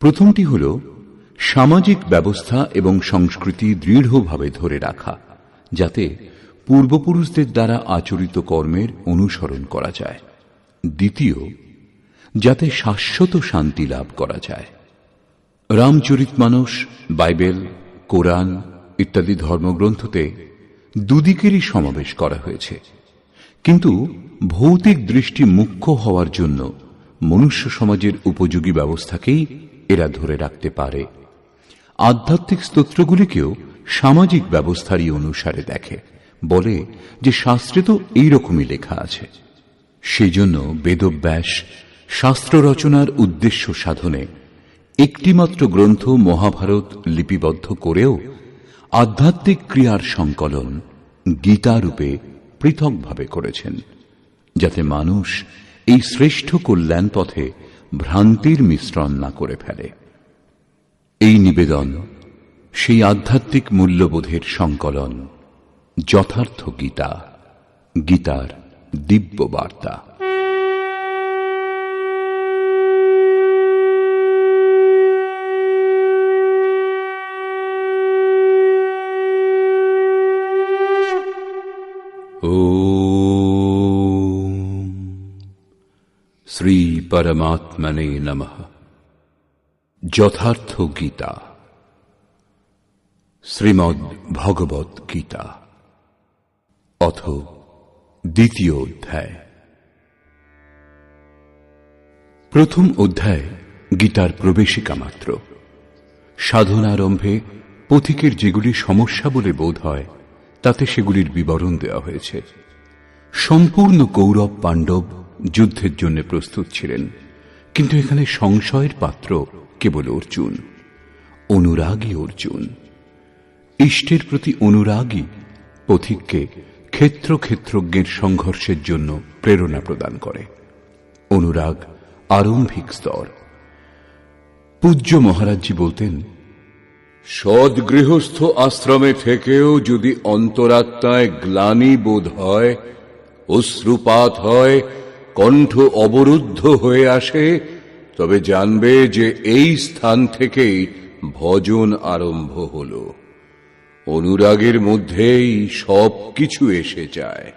প্রথমটি হল সামাজিক ব্যবস্থা এবং সংস্কৃতি দৃঢ়ভাবে ধরে রাখা, যাতে পূর্বপুরুষদের দ্বারা আচরিত কর্মের অনুসরণ করা যায়। দ্বিতীয়, যাতে শাশ্বত শান্তি লাভ করা যায়। রামচরিত মানস, বাইবেল, কোরআন ইত্যাদি ধর্মগ্রন্থতে দুদিকেরই সমাবেশ করা হয়েছে। কিন্তু ভৌতিক দৃষ্টি মুখ্য হওয়ার জন্য মনুষ্য সমাজের উপযোগী ব্যবস্থাকেই এরা ধরে রাখতে পারে। আধ্যাত্মিক স্তোত্রগুলিকেও সামাজিক ব্যবস্থারই অনুসারে দেখে। বলে যে শাস্ত্রে তো এইরকমই লেখা আছে। সেই জন্য বেদব্যাস শাস্ত্র রচনার উদ্দেশ্য সাধনে একটিমাত্র গ্রন্থ মহাভারত লিপিবদ্ধ করেও আধ্যাত্মিক ক্রিয়ার সংকলন গীতারূপে পৃথকভাবে করেছেন, যাতে মানুষ এই শ্রেষ্ঠ কল্যাণ পথে ভ্রান্তির মিশ্রণ না করে ফেলে। এই নিবেদন সেই আধ্যাত্মিক মূল্যবোধের সংকলন, যথার্থ গীতা, গীতার দিব্য বার্তা ও শ্রী পরমাত্মনে নমঃ যথার্থ গীতা শ্রীমদ্ ভগবত গীতা অথ দ্বিতীয় অধ্যায় প্রথম অধ্যায় গীতার প্রবেশিকা মাত্র। সাধনারম্ভে পথিকের যেগুলি সমস্যা বলে বোধ হয়, তাতে সেগুলির বিবরণ দেওয়া হয়েছে। সম্পূর্ণ কৌরব পাণ্ডব যুদ্ধের জন্য প্রস্তুত ছিলেন। কিন্তু এখানে সংশয়ের পাত্র কেবল অর্জুন অনুরাগী অর্জুন। ইষ্টের প্রতি অনুরাগী পথিককে ক্ষেত্র ক্ষেত্রজ্ঞের সংঘর্ষের জন্য প্রেরণা প্রদান করে। অনুরাগ আরম্ভিক স্তর। পূজ্য মহারাজজি বলতেন সদ গৃহস্থ আশ্রমে থেকেও যদি অন্তরাত্মায় গ্লানি বোধ হয়, অশ্রুপাত হয় কণ্ঠ অবরুদ্ধ হয়ে আসে, তবে জানবে যে এই স্থান থেকেই ভজন আরম্ভ হল। অনুরাগের মধ্যেই সব কিছু এসে যায়।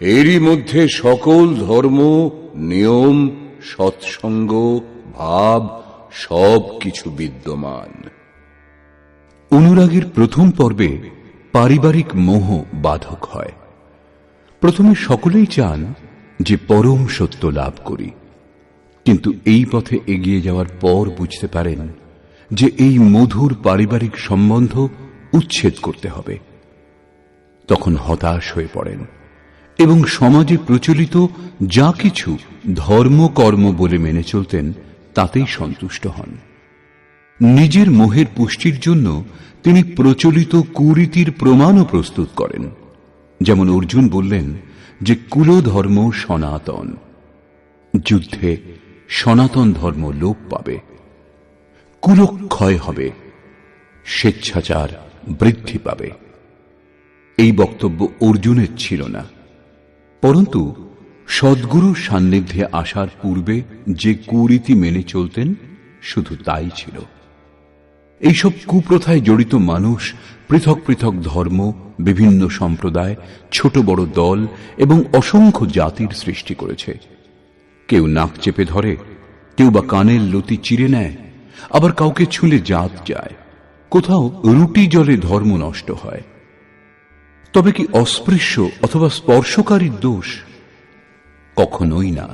এরই মধ্যে সকল ধর্ম, নিয়ম, সৎসঙ্গ, ভাব সব কিছু বিদ্যমান। অনুরাগের প্রথম পর্বে পারিবারিক মোহ বাধক হয়। প্রথমে সকলেই চান যে পরম সত্য লাভ করি। কিন্তু এই পথে এগিয়ে যাওয়ার পর বুঝতে পারেন যে এই মধুর পারিবারিক সম্বন্ধ উচ্ছেদ করতে হবে। তখন হতাশ হয়ে পড়েন এবং সমাজে প্রচলিত যা কিছু ধর্ম, কর্ম বলে মেনে চলতেন, তাতেই সন্তুষ্ট হন। নিজের মোহের পুষ্টির জন্য তিনি প্রচলিত কুরীতির প্রমাণও প্রস্তুত করেন। যেমন অর্জুন বললেন যে কুলধর্ম সনাতন। যুদ্ধে সনাতন ধর্ম লোপ পাবে। কুলক্ষয় হবে। স্বেচ্ছাচার বৃদ্ধি পাবে। এই বক্তব্য অর্জুনের ছিল না। পরন্তু সদ্গুরু সান্নিধ্যে আসার পূর্বে যে কুরীতি মেনে চলতেন, শুধু তাই ছিল। এইসব কুপ্রথায় জড়িত মানুষ পৃথক পৃথক ধর্ম বিভিন্ন সম্প্রদায়, ছোট বড় দল এবং অসংখ্য জাতির সৃষ্টি করেছে। কেউ নাক চেপে ধরে, কেউ বা কানের লতি চিরে নেয়, আবার কাউকে ছুলে জাত যায়। কোথাও রুটি জলে ধর্ম নষ্ট হয়। তবে কি অস্পৃশ্য অথবা স্পর্শকারীর দোষ? কখনোই না।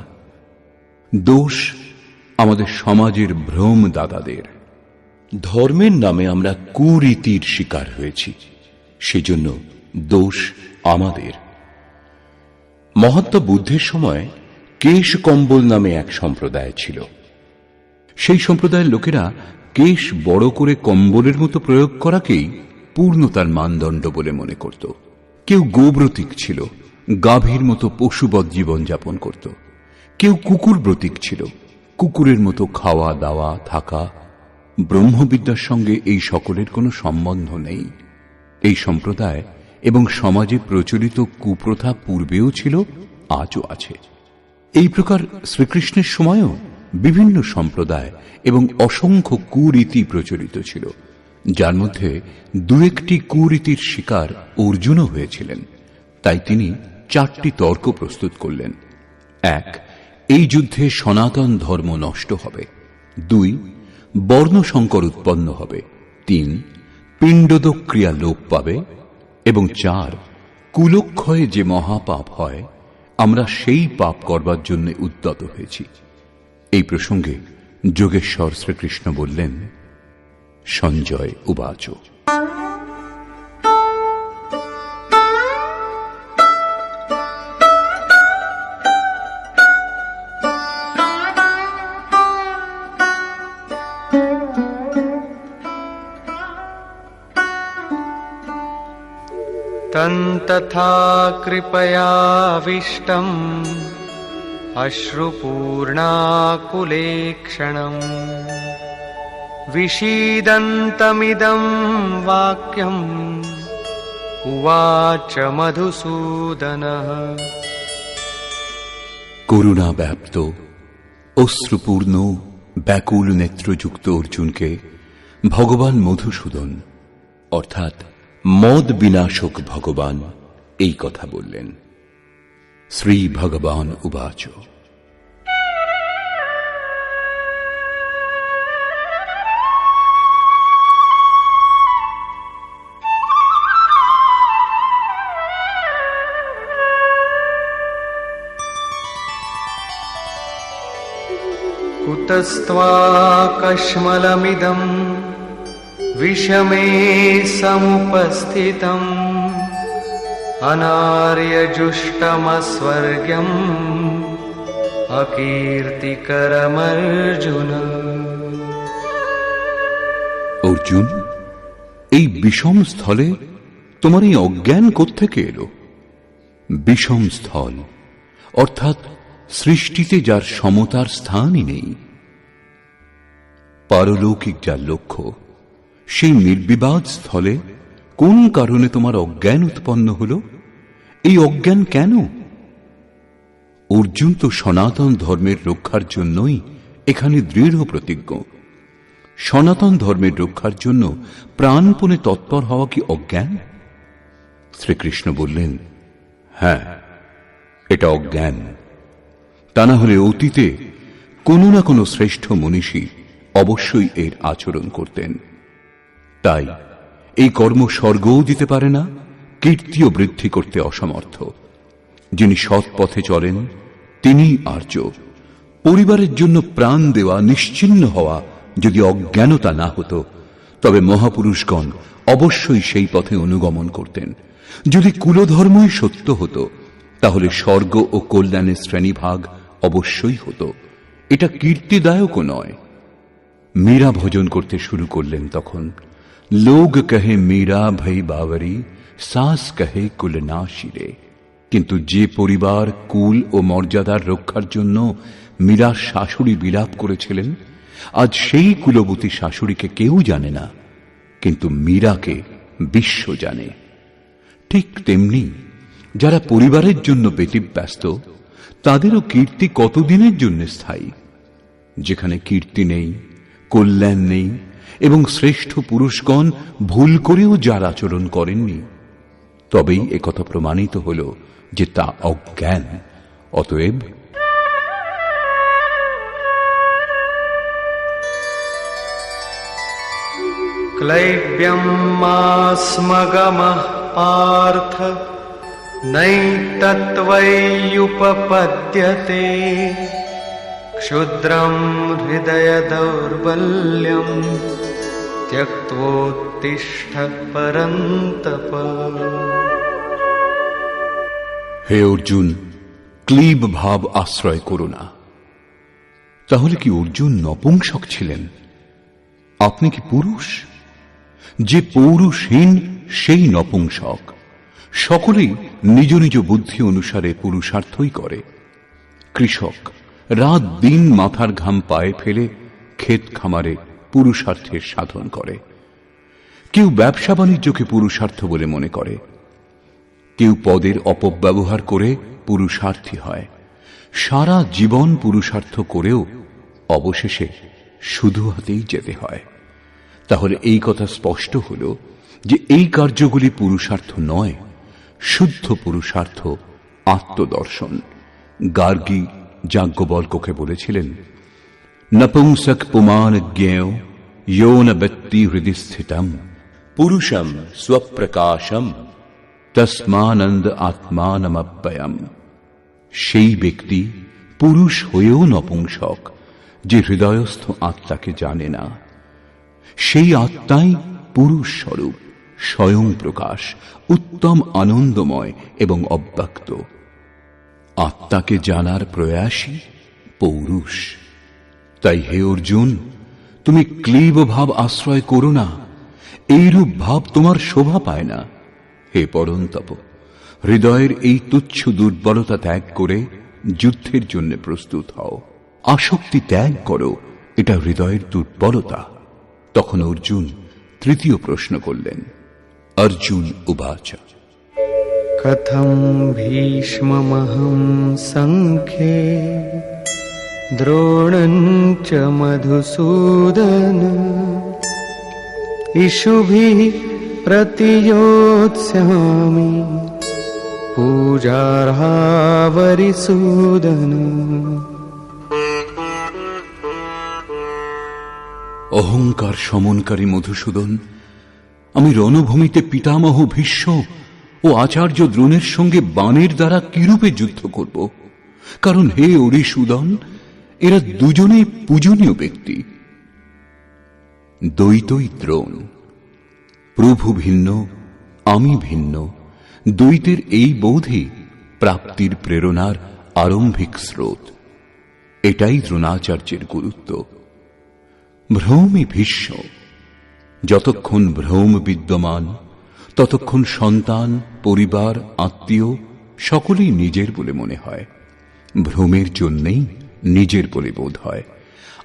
দোষ আমাদের সমাজের ভ্রম দাদাদের ধর্মের নামে আমরা কুরীতির শিকার হয়েছি। সেজন্য দোষ আমাদের। মহাত্মা বুদ্ধের সময় কেশ কম্বল নামে এক সম্প্রদায় ছিল। সেই সম্প্রদায়ের লোকেরা কেশ বড় করে কম্বলের মতো প্রয়োগ করাকেই পূর্ণতার মানদণ্ড বলে মনে করত। কেউ গোব্রতিক ছিল, গাভীর মতো পশুবৎ জীবন যাপন করত। কেউ কুকুর ব্রতিক ছিল, কুকুরের মতো খাওয়া দাওয়া থাকা। ব্রহ্মবিদ্যার সঙ্গে এই সকলের কোনো সম্বন্ধ নেই। এই সম্প্রদায় এবং সমাজে প্রচলিত কুপ্রথা পূর্বেও ছিল, আজও আছে। এই প্রকার শ্রীকৃষ্ণের সময়ও বিভিন্ন সম্প্রদায় এবং অসংখ্য কুরীতি প্রচলিত ছিল, যার মধ্যে দু একটি কুরীতির শিকার অর্জুনও হয়েছিলেন। তাই তিনি চারটি তর্ক প্রস্তুত করলেন। এক, এই যুদ্ধে সনাতন ধর্ম নষ্ট হবে। দুই বর্ণ সংকর উৎপন্ন হবে। তিন পিণ্ডদক ক্রিয়া লোপ পাবে এবং চার, কুলক্ষয়ে যে মহাপাপ হয়, আমরা সেই পাপ করবার জন্য উদ্যত হয়েছি। এই প্রসঙ্গে যোগেশ্বর শ্রীকৃষ্ণ বললেন, সঞ্জয় উবাচ। तन्तथा कृपयाविष्टम् अश्रुपूर्णाकुलेक्षणम् विषीदन्तमिदं वाक्यम् उवाच मधुसूदनः করুণা ব্যাপ্ত অশ্রুপূর্ণ ব্যাকুল নেত্রযুক্ত অর্জুনকে ভগবান মধুসূদন অর্থাৎ মদ বিনাশক ভগবান এই কথা বললেন শ্রী ভগবান উবাচ कुतस्त्वाकश्मलमिदम् विषमे समुपस्थितम् अनार्यजुष्टमस्वर्ग्यम् अकीर्तिकरमर्जुन অর্জুন এই বিষম স্থলে তোমার এই অজ্ঞান কোত্থেকে এলো বিষম স্থল অর্থাৎ সৃষ্টিতে যার সমতার স্থানই নেই পারলৌকিক যার লক্ষ্য সেই নির্বিবাদ স্থলে কোন কারণে তোমার অজ্ঞান উৎপন্ন হল? এই অজ্ঞান কেন? অর্জুন তো সনাতন ধর্মের রক্ষার জন্যই এখানে দৃঢ় প্রতিজ্ঞ। সনাতন ধর্মের রক্ষার জন্য প্রাণপণে তৎপর হওয়া কি অজ্ঞান? শ্রীকৃষ্ণ বললেন হ্যাঁ এটা অজ্ঞান। তা না হলে অতীতে কোনো না কোনো শ্রেষ্ঠ মনীষী অবশ্যই এর আচরণ করতেন। তাই এই কর্ম স্বর্গও দিতে পারে না, কীর্তিও বৃদ্ধি করতে অসমর্থ। যিনি সৎ পথে চলেন, তিনি আর্য। পরিবারের জন্য প্রাণ দেওয়া নিশ্চিন্ন হওয়া যদি অজ্ঞানতা না হতো, তবে মহাপুরুষগণ অবশ্যই সেই পথে অনুগমন করতেন। যদি কুলধর্মই সত্য হতো, তাহলে স্বর্গ ও কল্যাণের শ্রেণীভাগ অবশ্যই হতো। এটা কীর্তিদায়কও নয়। মীরা ভজন করতে শুরু করলেন তখন। লোক কহে মীরা ভই বাবরি সাস কহে কুল না শিরে কিন্তু যে পরিবার কুল ও মর্যাদার রক্ষার জন্য মীরার শাশুড়ি বিলাপ করেছিলেন, আজ সেই কুলবতী শাশুড়িকে কেউ জানে না, কিন্তু মীরাকে বিশ্ব জানে। ঠিক তেমনি যারা পরিবারের জন্য ব্যতিব্যস্ত, তাদেরও কীর্তি কতদিনের জন্য স্থায়ী? যেখানে কীর্তি নেই, কল্যাণ নেই এবং শ্রেষ্ঠ পুরুষগণ ভুল করেও যার আচরণ করেননি তবেই একথা প্রমাণিত হল যে তা অজ্ঞান অতএব क्लैब्यं मास्मगमः पार्थ नैतत्त्वय्युपपद्यते क्षुद्रं हृदयदौर्बल्यम् त्यक्त्वोत्तिष्ठ परन्तप হে অর্জুন ক্লীব ভাব আশ্রয় করো না তাহলে কি অর্জুন নপুংসক ছিলেন আপনি কি পুরুষ যে পৌরুষহীন সেই নপুংসক সকলেই নিজ নিজ বুদ্ধি অনুসারে পুরুষার্থই করে কৃষক রাত দিন মাথার ঘাম পায়ে ফেলে ক্ষেত খামারে পুরুষার্থের সাধন করে। কেউ ব্যবসা বাণিজ্যকে পুরুষার্থ বলে মনে করে। কেউ পদের অপব্যবহার করে পুরুষার্থী হয়। সারা জীবন পুরুষার্থ করেও অবশেষে শুধু হাতেই যেতে হয়। তাহলে এই কথা স্পষ্ট হল যে এই কার্যগুলি পুরুষার্থ নয়, শুদ্ধ পুরুষার্থ আত্মদর্শন। গার্গী যাজ্ঞবল্ককে বলেছিলেন, নপুংসক পুমান জ্ঞেয় ইয়ো ন ব্যক্তি হৃদয় স্থিতম, পুরুষম স্বপ্রকাশম, তস্মানন্দ আত্মানমব্যয়ম। সেই ব্যক্তি পুরুষ হয়েও নপুংসক, যে হৃদয়স্থ আত্মাকে জানে না। সেই আত্মাই পুরুষ স্বরূপ, স্বয়ং প্রকাশ, উত্তম আনন্দময় এবং অব্যক্ত। আত্মাকে জানার প্রয়াসই পৌরুষ। তাই হে অর্জুন, তুমি ক্লীব ভাব আশ্রয় করো না, এইরূপ ভাব তোমার শোভা পায় না। হে পরন্তপ, হৃদয়ের এই তুচ্ছ দুর্বলতা ত্যাগ করে যুদ্ধের জন্য প্রস্তুত হও। আসক্তি ত্যাগ করো, এটা হৃদয়ের দুর্বলতা। তখন অর্জুন তৃতীয় প্রশ্ন করলেন, অর্জুন উবাচ। कथं भीष्ममहं सङ्ख्ये द्रोणं च मधुसूदन इषुभिः प्रतियोत्स्यामि पूजार्हावरिसूदन অহংকার সমনকারী মধুসূদন আমি রণভূমিতে পিতামহ ভীষ্ম ও আচার্য দ্রোণের সঙ্গে বাণের দ্বারা কিরূপে যুদ্ধ করব? কারণ হে অরিসুদন, এরা দুজনে পূজনীয় ব্যক্তি। দ্বৈতই দ্রোণ, প্রভু ভিন্ন, আমি ভিন্ন, দ্বৈতের এই বোধই প্রাপ্তির প্রেরণার আরম্ভিক স্রোত। এটাই দ্রোণাচার্যের গুরুত্ব। ভ্রমই ভীষ্ম, যতক্ষণ ভ্রম বিদ্যমান ততক্ষণ সন্তান, পরিবার, আত্মীয় সকলেই নিজের বলে মনে হয়। ভ্রমের জন্যেই নিজের বলে বোধ হয়।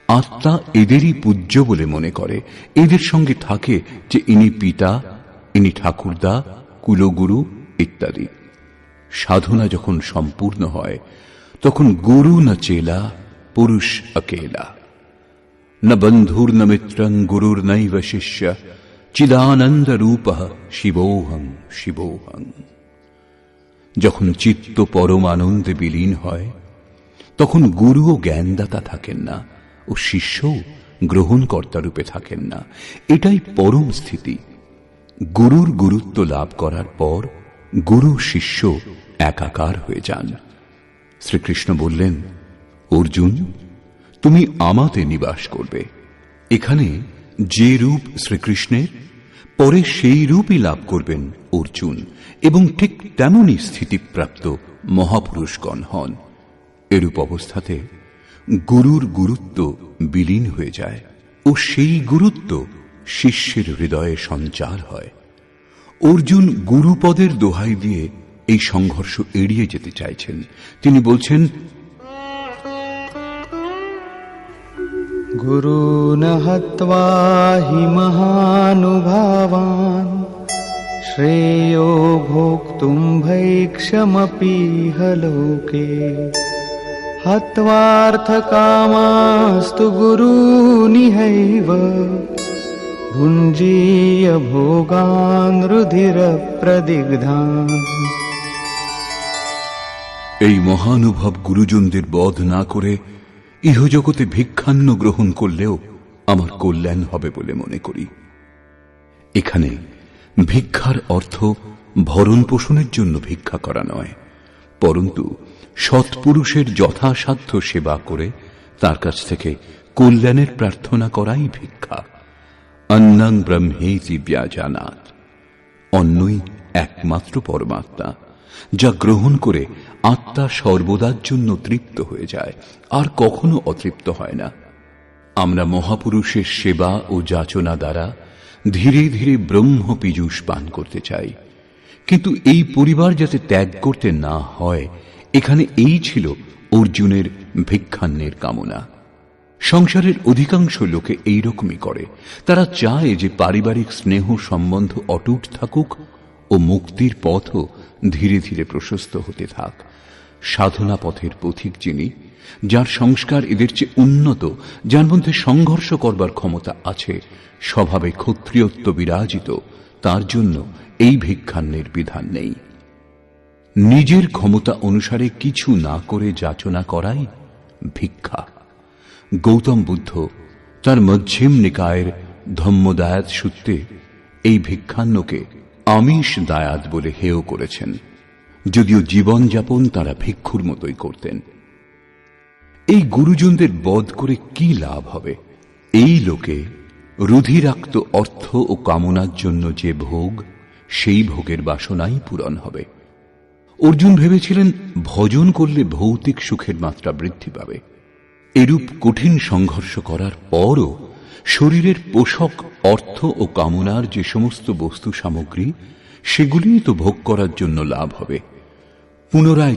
আত্মা এদেরই পূজ্য বলে মনে করে। এদের সঙ্গে থাকে যে ইনি পিতা, ইনি ঠাকুরদা, কুলগুরু ইত্যাদি। সাধনা যখন সম্পূর্ণ হয়, তখন গুরু না চেলা, পুরুষ অকেলা না বন্ধুর না মিত্রং, গুরুর নাই বা শিষ্যা। চিদানন্দরূপ শিবোহং শিবোহং যখন চিত্ত পরম আনন্দে বিলীন হয়, তখন গুরু ও জ্ঞানদাতা থাকেন না ও শিষ্যও গ্রহণকর্তা রূপে থাকেন না। এটাই পরম স্থিতি। গুরুর গুরুত্ব লাভ করার পর গুরু শিষ্য একাকার হয়ে যান। শ্রীকৃষ্ণ বললেন, অর্জুন, তুমি আমাতে নিবাস করবে। এখানে যে রূপ শ্রীকৃষ্ণের পরে সেই রূপই লাভ করবেন অর্জুন, এবং ঠিক তেমনই স্থিতিপ্রাপ্ত মহাপুরুষগণ হন। এরূপ অবস্থাতে গুরুর গুরুত্ব বিলীন হয়ে যায়, ও সেই গুরুত্ব শিষ্যের হৃদয়ে সঞ্চার হয়। অর্জুন গুরুপদের দোহাই দিয়ে এই সংঘর্ষ এড়িয়ে যেতে চাইছেন। তিনি বলছেন गुरून् हत्वा हि महानुभावान् श्रेयो भोक्तुं भैक्षमपीह लोके हत्वार्थकामास्तु गुरूनिहैव भुञ्जीय भोगान् रुधिरप्रदिग्धान् এই মহানুভব গুরুজনদের বধ না করে ইহজগতে ভিক্ষান্ন গ্রহণ করলেও আমার কল্যাণ হবে বলে মনে করি। এখানে ভিক্ষার অর্থ ভরণ পোষণের জন্য ভিক্ষা করা নয়, পরন্তু সৎপুরুষের যথাসাধ্য সেবা করে তার কাছ থেকে কল্যাণের প্রার্থনা করাই ভিক্ষা। অন্নং ব্রহ্মেতি ব্যাজানাত। অন্যই একমাত্র পরমাত্মা। যা গ্রহণ করে আত্মা সর্বদার জন্য তৃপ্ত হয়ে যায়, আর কখনো অতৃপ্ত হয় না। আমরা মহাপুরুষের সেবা ও যাচনা দ্বারা ধীরে ধীরে ব্রহ্ম পীযূষ পান করতে চাই। কিন্তু এই পরিবার যাতে ত্যাগ করতে না হয়, এখানে এই ছিল অর্জুনের ভিক্ষান্নের কামনা। সংসারের অধিকাংশ লোকে এই রকমই করে। তারা চায় যে পারিবারিক স্নেহ সম্বন্ধ অটুট থাকুক ও মুক্তির পথও ধীরে ধীরে প্রশস্ত হতে থাক। সাধনা পথের পথিক যিনি, যার সংস্কার এদের চেয়ে উন্নত, যার মধ্যে সংঘর্ষ করবার ক্ষমতা আছে, স্বভাবে ক্ষত্রিয়ত্ব বিরাজিত, তার জন্য এই ভিক্ষান্নের বিধান নেই। নিজের ক্ষমতা অনুসারে কিছু না করে যাচনা করাই ভিক্ষা। গৌতম বুদ্ধ তার মধ্যম নিকায়ের ধম্মদায়াত সূত্রে এই ভিক্ষান্নকে আমিষ দায়াত বলে হেয় করেছেন। যদিও জীবনযাপন তারা ভিক্ষুর মতোই করতেন। এই গুরুজনদের বধ করে কি লাভ হবে? এই লোকে রুধিরাক্ত অর্থ ও কামনার জন্য যে ভোগ, সেই ভোগের বাসনাই পূরণ হবে। অর্জুন ভেবেছিলেন, ভজন করলে ভৌতিক সুখের মাত্রা বৃদ্ধি পাবে। এরূপ কঠিন সংঘর্ষ করার পরও শরীরের পোষক অর্থ ও কামনার যে সমস্ত বস্তু সামগ্রী, সেগুলিই তো ভোগ করার জন্য লাভ হবে। পুনরায়